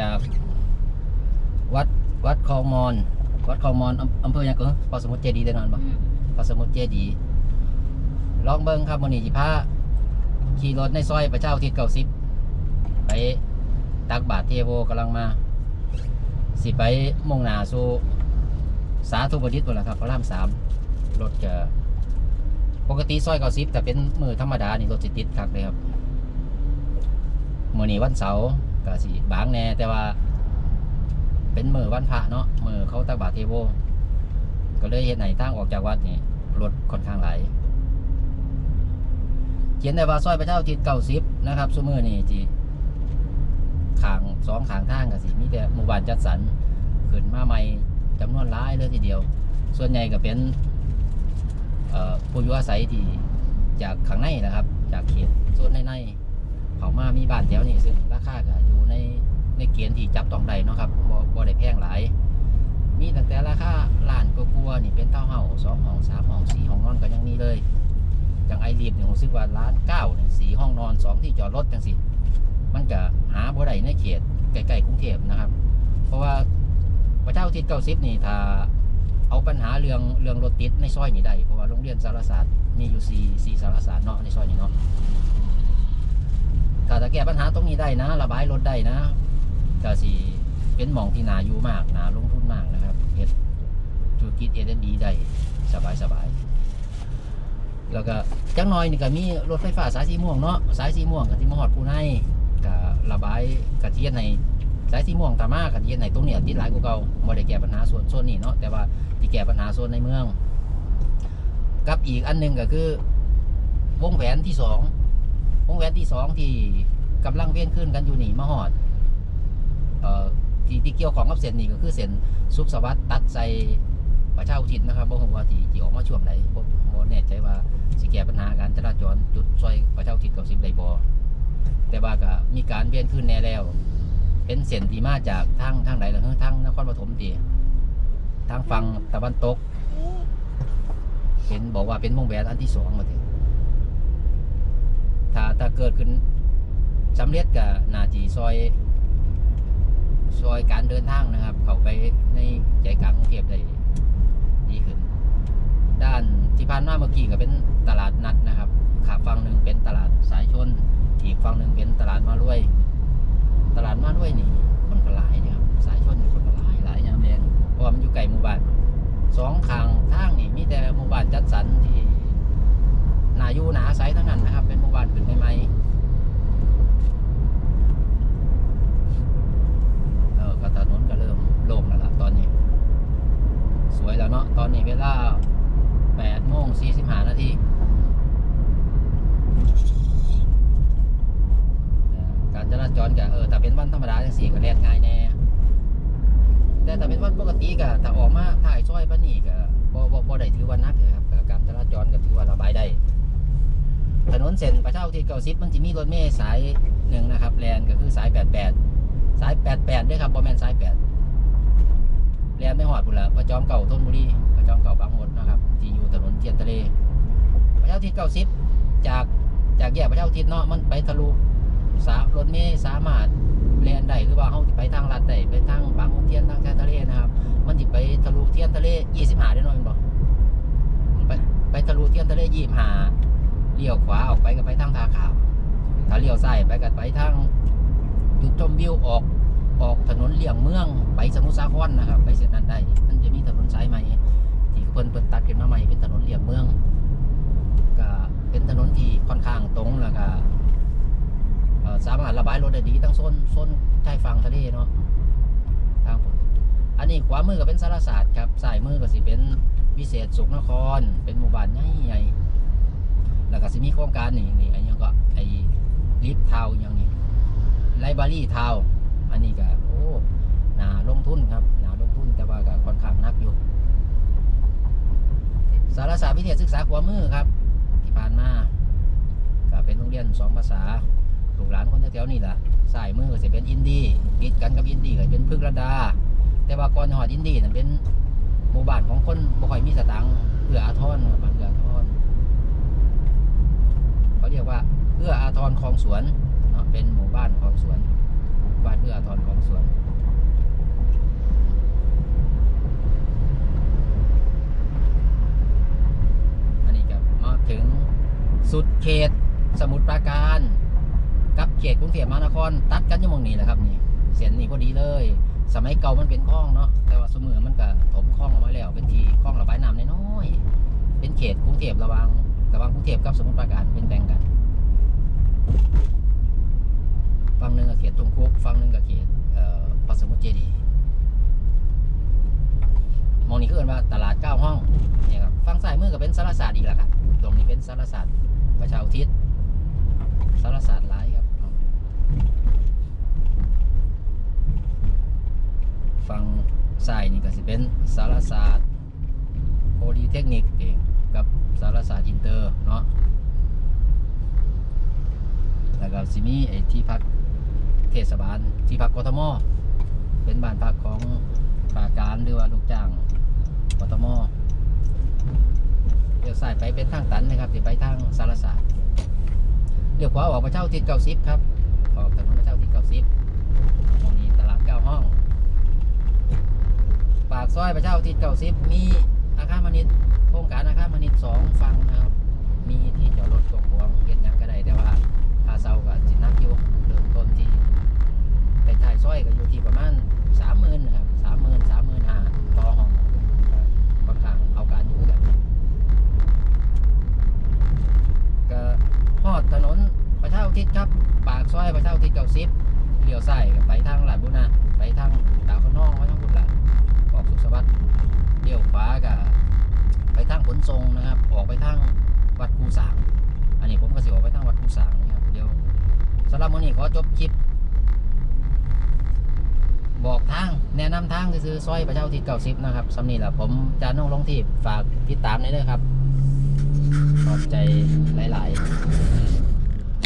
จากวัดวัดคลองมอน วัดคลองมอนอำอำเภอหยังก็พอสมุทรเจดีย์ได้นอนบ่อืมพอสมุทรเจดีย์ลองเบิ่งครับมื้อนี้สิพาขี่รถในซอยประชาอุทิศ90ไปตักบาตรเทโวกำลังมา สิไปมุ่งหน้าสู่สาธุบดิษฐ์พุ่นล่ะครับพระรามสามรถจะปกติซอย90แต่เป็นมือธรรมดานี่รถสิติดคักเลยครับมื่อนี้วันเสาร์ ก็สิบางแน่แต่ว่า เป็นมือวันพระเนาะมือเขาตักบาตรเทโวก็เลยเห็นไหนทางออกจากวัดนี่รถค่อนข้างไหลเขียนได้ว่าซอยพระเจ้าทิศเก้าสิบนะครับซุมือนี่จีขางสองขางทางก็สิมีแต่หมู่บ้านจัดสรรขึ้นมาใหม่จำนวนหลายเลยทีเดียว ส่วนใหญ่ก็เป็นผู้อยู่อาศัยที่จากข้างในนะครับ จากเขตส่วนในในๆเขามามีบ้านแถวนี้ซึ่งราคาก็อยู่ ในในเกณฑ์ที่จับต้องได้เนาะครับบ่บ่ได้แพงหลาย มีตั้งแต่ราคาล้านกลัวาๆนี่เป็นเท่าเฮาสองห้องสามห้องสี่ห้องนอนก็ยังมีเลยจังไอรีบเนี่ยผมซื้อว่าล้านเก้าเนี่ยสี่ห้องนอนสองที่จอดรถจังสิมันก็หาบ่ได้ในเขตใกล้ๆกรุงเทพนะครับ เพราะว่าพระเจ้าทิศเก้าสิบนี่ถ้าเอาปัญหาเรื่องเรื่องรถติดในซอยนี่ได้เพราะว่าโรงเรียนสารศาสตร์มีอยู่สี่สี่สารศาสตร์เนาะในซอยนี้เนาะ ถ้าจะแก้ปัญหาตรงนี้ได้นะ ระบายรถได้นะก็สิเป็นหมองที่นาอยู่มากนาลงทุนมากนะครับเฮ็ดธุรกิจเอเดนดีได้สบายสบายแล้วก็จังน้อยนี่ก็มีรถไฟฟ้าสายสีม่วงเนาะสายสีม่วงกับที่มหอดผู้ในก็ระบายกระเทียนในสายสีม่วงตามากระเทียนในตรงเนี้ยติดหลายกว่าเก่าบ่ได้แก้ปัญหาส่วนโซนนี้เนาะแต่ว่าที่แก้ปัญหาโซนในเมือง กับอีกอันหนึงก็คือ วงแหวนที่สอง วงแหวนที่สองที่กำลังเวียนขึ้นกันอยู่นี่มหอดเอ่อที่ที่เกี่ยวของกับเส้นนี่ก็คือเส้นสุขสวัสดิ์ตัดใจประชาอุทิศนะครับบ่ฮู้ว่าที่ที่ออกมาช่วงไหนบ่บ่แน่ใจว่าสิแก้ปัญหาการจราจรจุดซอยประชาอุทิศกับสิบได้บ่แต่ว่าก็มีการเวียนขึ้นแน่แล้ว เป็นเส้นที่มาจากทางทางไหนล่ะเฮ้อทางนครปฐมติทางฝั่งตะวันตก เห็นบอกว่าเป็นวงแหวนอันที่สองมาถึถ้าถ้า เกิดขึ้นสำเร็จกับนาจีซอย ซอยการเดินทางนะครับ เข้าไปในใจกลางกรุงเทพได้ดีขึ้น ด้านที่ผ่านมาเมื่อกี้ก็เป็นตลาดนัดนะครับขาฝั่งหนึ่งเป็นตลาดสายชน อีกฝั่งหนึ่งเป็นตลาดมารวย ตลาดมารวยนี่คนก็หลายเนี่ยครับสายชนนี่คนก็หลายหลายอย่างแรงเพราะมันอยู่ไกลหมู่บ้านสองข้างทางนี่มีแต่หมู่บ้านจัดสรรที่นาอยู่หนาใสทั้งนั้นนะครับ เป็นหมู่บ้านขึ้นใหม่ๆเออก็ถนนก็เริ่มโล่งแล้วล่ะตอนนี้ สวยแล้วเนาะตอนนี้เวลา8โมง45นาทีเออการจราจรก็เออถ้าเป็นวันธรรมดาจังสี่ก็แล่นง่ายแน่ แต่ถ้าเป็นวันปกติก็ถ้าออกมาถ่ายซอยปานนี้ก็บ่บ่บ่ ได้ถือว่านักเลยครับการจราจรก็ถือว่าระบายได้ถนนเส้นประชาอุทิศเก้าสิบมันจะมีรถเมล์สายหนึ่งนะครับแลนก็คือสายแปดแปดสายแปดแปดด้วยครับบอแมนสายแปดแลนไม่หอดพุ่นละประจอมเก่าธนบุรีประจอมเก่าบางมดนะครับที่อยู่ถนนเทียนทะเลประชาอุทิศเก้าสิบจากจากแยกประชาอุทิศเนาะมันไปทะลุสารถเมล์สามารถแลนได้หรือว่าเขาไปทางลัดได้ไปทางบางขุนเทียนทางชายทะเลนะครับ มันจะไปทะลุเทียนทะเลยี่สิบห้าได้น่อยแม่นบอกไปไปทะลุเทีย นทะเลยี่สิบหาเลี้ยวขวาออกไปก็ไปทางท่าขาว ถ้าเลี้ยวซ้ายไปก็ไปทางจุดชมวิวออกออกถนนเลี่ยงเมืองไปสมุทรสาครนะครับ ไปเส้นนั้นได้มันจะมีถนนสายใหม่ที่เพิ่นเพิ่นตัดขึ้นมาใหม่เป็นถนนเลี่ยงเมืองก็เป็นถนนที่ค่อนข้างตรงแล้วก็สามารถระบายรถได้ดีทั้งโซนโซนชายฝั่งทะเลเนาะทาง อันนี้ขวามือก็เป็นสารศาสตร์ครับซ้ายมือก็สิเป็นวิเศษสุขนคร เป็นหมู่บ้านใหญ่ๆแล้วก็สิมีโครงการนี่นี่อันยังก็ไอ้ลิฟทาวอย่างนี้ไลบรารีทาวอันนี้ก็โอ้หนาลงทุนครับหนาลงทุนแต่ว่าก็ค่อนข้างนักอยู่ สารศาสตร์วิเทศศึกษาขวามือครับ ที่ผ่านมาก็เป็นโรงเรียนสองภาษา ลูกหลานคนแถวๆนี่แหละสายมือก็จะเป็นอินดี้ติดกันกับอินดี้ก็เป็นพึกระดา แต่ว่าก่อนหอดอินดี้นั่นเป็นหมู่บ้านของคนบ่ค่อยมีสตังค์เอื้ออาทรบ้านเอื้ออาทรเขาเรียกว่าเอื้ออาทรคลองสวนเนาะเป็นหมู่บ้านคลองสวนบบ้านเอื้ออาทรของสวนอันนี้ก็มาถึงสุดเขตสมุทรปราการ กับเขตกรุงเทพมหานคร ตัดกันอยู่หมองนี้แหละครับนี่เส้นนี้พอดีเลย สมัยเก่ามันเป็นคลองเนาะแต่ว่าสมือมันก็ถมคลองออกมาแล้วเป็นทีคลองระบายน้ำน้อยๆเป็นเขตกรุงเทพระวังระวังกรุงเทพกับสมุทรปราการเป็นแบ่งกันฝั่งหนึ่งกับเขตทุ่งคุกฝั่งหนึ่งกับเขตเอ่อปัสสมุทรเจดีมองนี้คือเรียกว่าตลาดเก้าห้องเนี่ยครับฝั่งซ้ายมือก็เป็นสารศาสตร์อีกแล้วครับตรงนี้เป็นสารศาสตร์ประชาอุทิศสารศาสตร์ ฝั่งซ้ายนี่ก็สิเป็นสารศาสตร์โพลีเทคนิคเองกับสารศาสตร์อินเตอร์เนาะแล้วก็สิมีไอ้ที่พักเทศบาลที่พักกทมเป็นบ้านพักของข้าราการหรือว่าลูกจ้างกทมเลี้ยวซ้ายไปเป็นทางตันนะครับที่ไปทางสารศาสตร์เลี้ยวขวาออกมาเช่าทิศเก้าสิบครับ สิบตรงนี้ตลาดเก้าห้อง ปากซอยพระเจ้าทิศเก้าสิบมีอาคารมณิตโครงการอาคารมณิตสองฝั่งนะครับ มีที่จอดรถกวางๆเห็นยังก็ได้แต่ว่าคาเช่าก็สินักอยู่เริ่มต้นที่ไปถ่ายซอยก็อยู่ที่ประมาณสามหมื่นนะครับสามหมื่นสามหมื่นห้าต่อห้องก็ค่อนข้างเอาการอยู่กันก็ฮอดถนนประชาอุทิศครับ ปากซอยประชาอุทิศเก้าสิบ เลี้ยวซ้ายก็ไปทางหลาดบุญนะไปทางดาวขนองไปทางบุญหลาดออกสุขสวัสดิ์เลี้ยวขวาก็ไปทางขนทรงนะครับออกไปทางวัดภูสางอันนี้ผมก็สิออกไปทางวัดภูสางนะครับเดี๋ยวสำหรับมื้อนี้ขอจบคลิป บอกทางแนะนำทางคือซอยประชาอุทิศเก้าสิบนะครับสำนีแหละผมจานงลงที่ฝากติดตามได้เลยครับขอบใจหลาย ๆ